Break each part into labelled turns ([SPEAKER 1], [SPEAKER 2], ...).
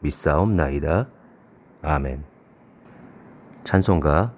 [SPEAKER 1] 믿사옵나이다. 아멘. 찬송가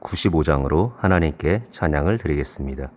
[SPEAKER 1] 95장으로 하나님께 찬양을 드리겠습니다.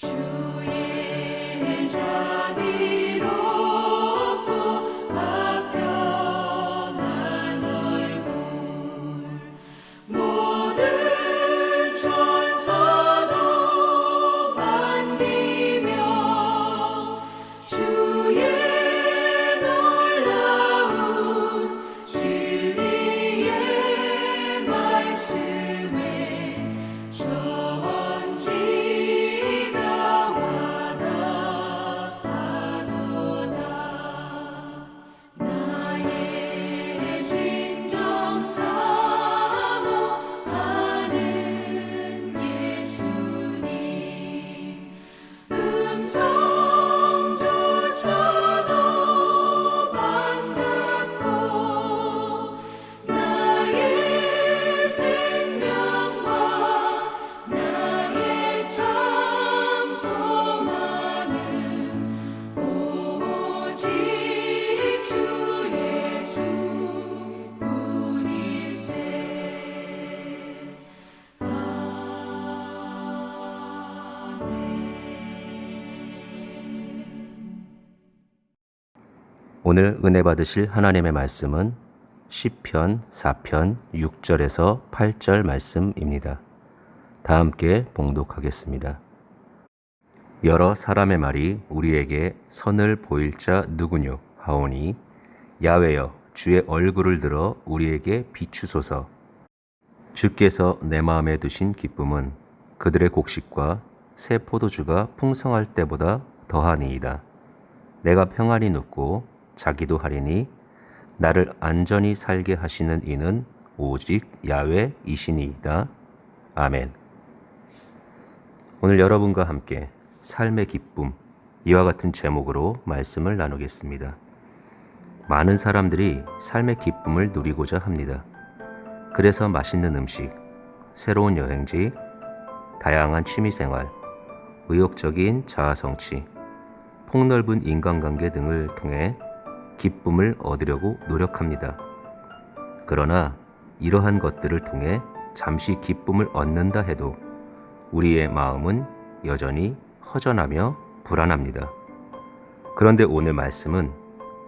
[SPEAKER 2] 주
[SPEAKER 1] 오늘 은혜 받으실 하나님의 말씀은 시편 4편 6절에서 8절 말씀입니다. 다 함께 봉독하겠습니다. 여러 사람의 말이 우리에게 선을 보일 자 누구뇨 하오니 야외여 주의 얼굴을 들어 우리에게 비추소서 주께서 내 마음에 두신 기쁨은 그들의 곡식과 새 포도주가 풍성할 때보다 더하니이다. 내가 평안히 눕고 자기도 하리니 나를 안전히 살게 하시는 이는 오직 야외이시니이다. 아멘. 오늘 여러분과 함께 삶의 기쁨 이와 같은 제목으로 말씀을 나누겠습니다. 많은 사람들이 삶의 기쁨을 누리고자 합니다. 그래서 맛있는 음식, 새로운 여행지, 다양한 취미생활, 의욕적인 자아성취, 폭넓은 인간관계 등을 통해 기쁨을 얻으려고 노력합니다. 그러나 이러한 것들을 통해 잠시 기쁨을 얻는다 해도 우리의 마음은 여전히 허전하며 불안합니다. 그런데 오늘 말씀은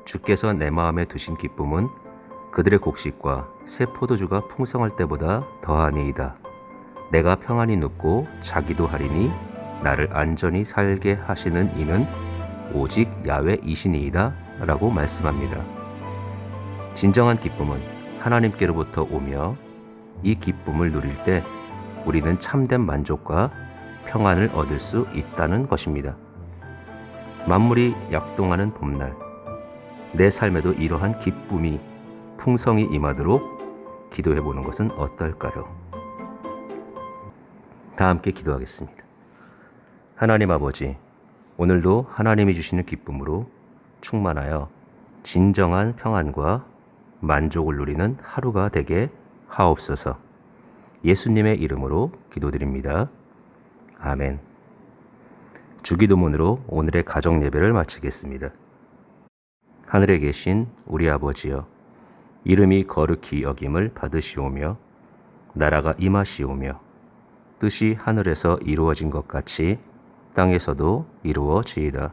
[SPEAKER 1] 주께서 내 마음에 두신 기쁨은 그들의 곡식과 새 포도주가 풍성할 때보다 더하니이다. 내가 평안히 눕고 자기도 하리니 나를 안전히 살게 하시는 이는 오직 야외이시니이다 라고 말씀합니다. 진정한 기쁨은 하나님께로부터 오며 이 기쁨을 누릴 때 우리는 참된 만족과 평안을 얻을 수 있다는 것입니다. 만물이 약동하는 봄날, 내 삶에도 이러한 기쁨이 풍성히 임하도록 기도해 보는 것은 어떨까요? 다 함께 기도하겠습니다. 하나님 아버지, 오늘도 하나님이 주시는 기쁨으로 충만하여 진정한 평안과 만족을 누리는 하루가 되게 하옵소서. 예수님의 이름으로 기도드립니다. 아멘. 주기도문으로 오늘의 가정 예배를 마치겠습니다. 하늘에 계신 우리 아버지여, 이름이 거룩히 여김을 받으시오며, 나라가 임하시오며, 뜻이 하늘에서 이루어진 것 같이 땅에서도 이루어지이다.